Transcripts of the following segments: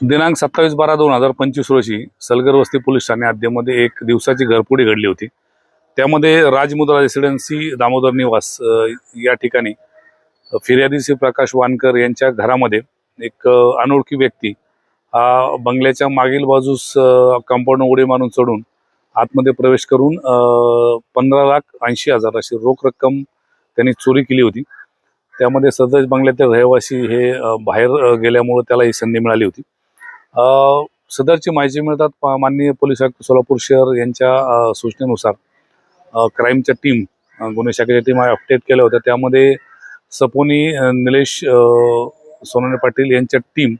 दिनांक सत्तावीस बारा दोन हजार पंचवीस रोजी सलगर वस्ती पोलीस ठाणे हद्दीमध्ये एक दिवसाची घरपुडी घडली होती. त्यामध्ये राजमुद्रा रेसिडेन्सी दामोदर निवास या ठिकाणी फिर्यादी श्री प्रकाश वानकर यांच्या घरामध्ये एक अनोळखी व्यक्ती हा बंगल्याच्या मागील बाजूस कंपाऊंड उडी मारून चढून आतमध्ये प्रवेश करून पंधरा लाख ऐंशी हजार अशी रोख रक्कम त्यांनी चोरी केली होती. त्यामध्ये सदर बंगल्यातील रहिवासी हे बाहेर गेल्यामुळं गेल्यामुळे त्याला ही संधी मिळाली होती. सदरची माहिती मिळतात माननीय पोलीस आयुक्त सोलापूर शहर यांच्या सूचनेनुसार. क्राईमच्या टीम गुन्हे शाखेच्या टीम अपडेट केल्या होत्या. त्यामध्ये सपोनी निलेश सोनाने सोनवणे पाटील यांच्या टीम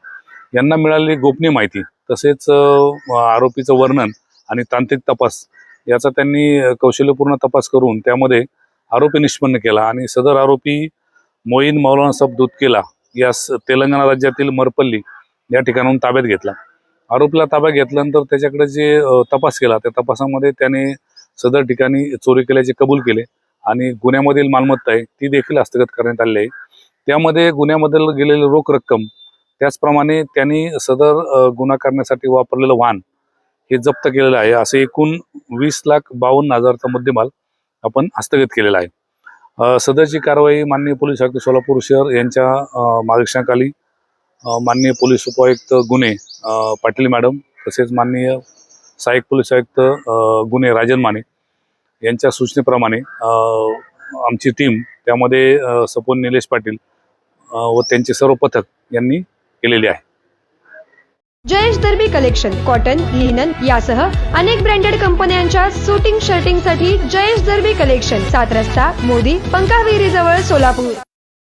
यांना मिळालेली गोपनीय माहिती तसेच आरोपीचं वर्णन आणि तांत्रिक तपास याचा त्यांनी कौशल्यपूर्ण तपास करून त्यामध्ये आरोपी निष्पन्न केला आणि सदर आरोपी मोईन मौलाना साहेब दुधकेला यास तेलंगणा राज्यातील मरपल्ली या ठिकाणाहून ताब्यात घेतला. आरोपीला ताब्यात घेतल्यानंतर त्याच्याकडे जे तपास केला त्या तपासामध्ये त्याने सदर ठिकाणी चोरी केल्याचे कबूल केले आणि गुन्ह्यामधील मालमत्ता आहे ती देखील हस्तगत करण्यात आली आहे. त्यामध्ये गुन्ह्यामधील गेलेली रोख रक्कम त्याचप्रमाणे त्यांनी सदर गुन्हा करण्यासाठी वापरलेलं वाहन हे जप्त केलेलं आहे. असे एकूण वीस लाख बावन्न हजारचा मुद्देमाल आपण हस्तगत केलेला आहे. सदरची कारवाई माननीय पोलीस आयुक्त सोलापूर शहर यांच्या मार्गदर्शनाखाली माननीय पोलीस उपायुक्त गुन्हे पाटील मॅडम तसेच माननीय सहाय्यक पोलीस आयुक्त गुन्हे राजन माने यांच्या सूचनेप्रमाणे अ, आमची टीम त्यामध्ये सपोन निलेश पाटील व त्यांचे सर्व पथक यांनी केलेली आहे. Jayesh Darbi collection cotton linen यासह अनेक ब्रँडेड कंपन्यांच्या सुटिंग शर्टिंगसाठी जयेश दर्बी कलेक्शन सात रस्ता मोदी पंकाविहिरी जवळ सोलापूर.